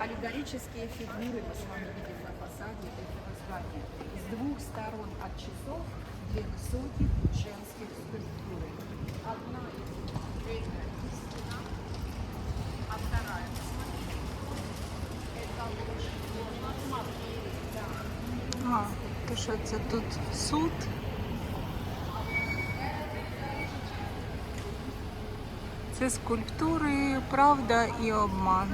Аллегорические фигуры мы с вами видим на фасаде этого здания. С двух сторон от часов две высоких женских скульптуры. Одна из них это истина, а вторая, посмотрите, это ложь. Да. А, то що це тут суд? Це скульптури Правда і обман.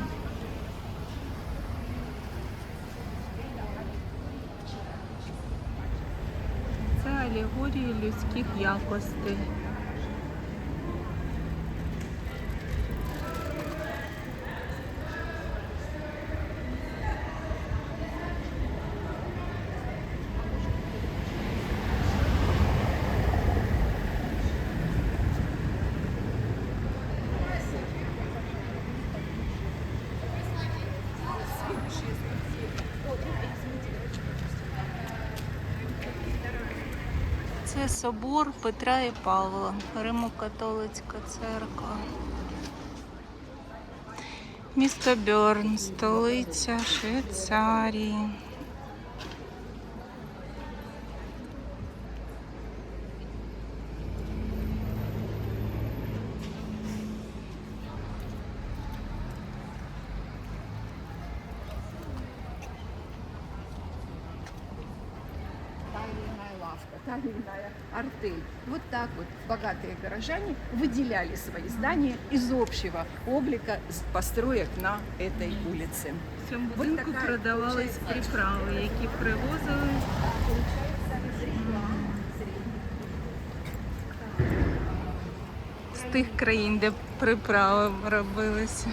Алегорії людських якостей. Це собор Петра і Павла, Римо-католицька церква. Місто Бьорн, столиця Швейцарії. лавка, та или иная артель. Вот так вот богатые горожане выделяли свои здания из общего облика с- построек на этой улице. В цьому Вот будинку така, продавались получається, приправи, які привозили з тих країн, де приправи робилися.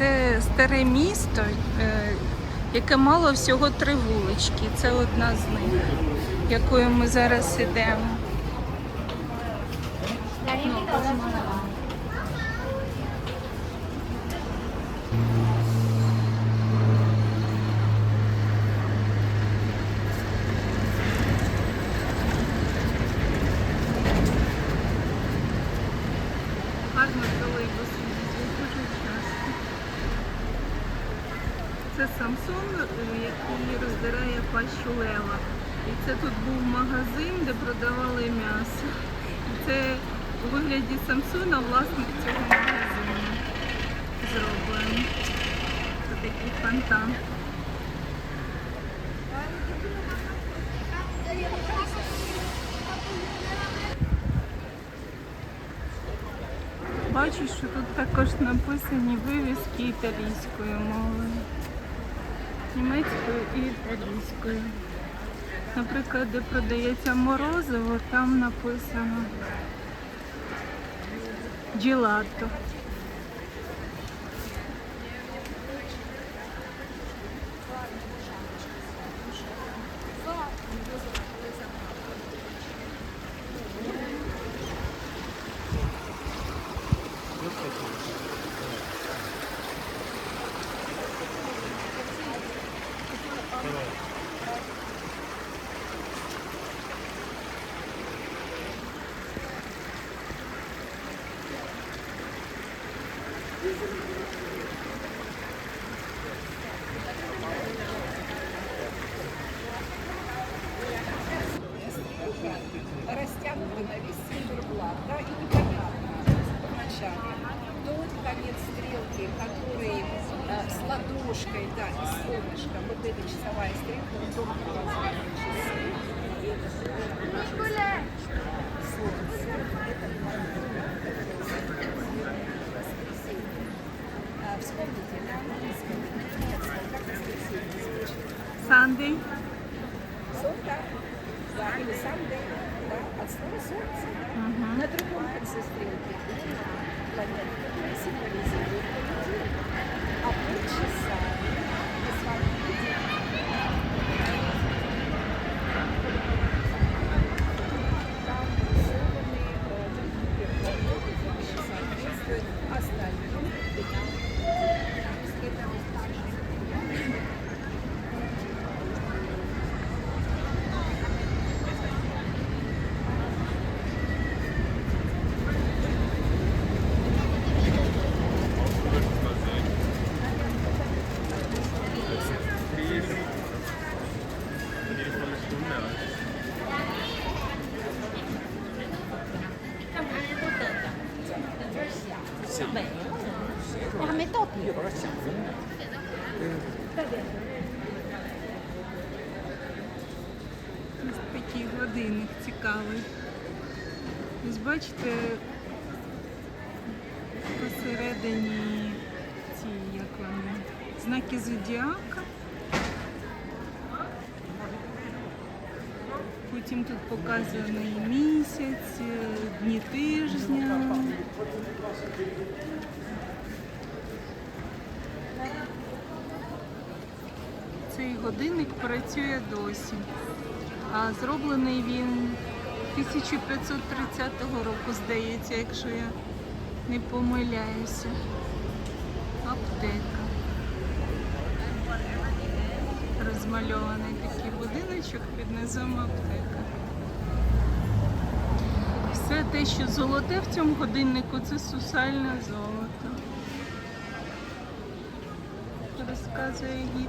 Це старе місто, е, яке мало всього три вулички. Це одна з них, якою ми зараз ідемо. Гарно тролейбус Це Самсон, е, який роздирає пащу лева. І це тут був магазин, де продавали м'ясо. І це у вигляді Самсона власник цього магазину зроблено. Це такий фонтан. Бачу, що тут також написані вивіски італійською мовою, німецькою і італійською. Наприклад, де продається морозиво, там написано джелато. Good night. Ладошкой, да, и с солнышком, вот эта часовая стрелка, он показывает часы. Солнце. Это Вспомните, как воскресенье звучит? Сандей. Солнце, да, или Sunday, да, от слова солнце. На другом конце стрелки Ось такий годинник цікавий. Ось бачите, посередині ці, як вони, знаки зодіака. Потім тут показаний місяць, е, дні тижня. Цей годинник працює досі. А зроблений він 1530 року, здається, якщо я не помиляюся. Аптека. Розмальований такий будиночок під низом аптека. Все те, що золоте в цьому годиннику, це сусальне золото. Розказує гід.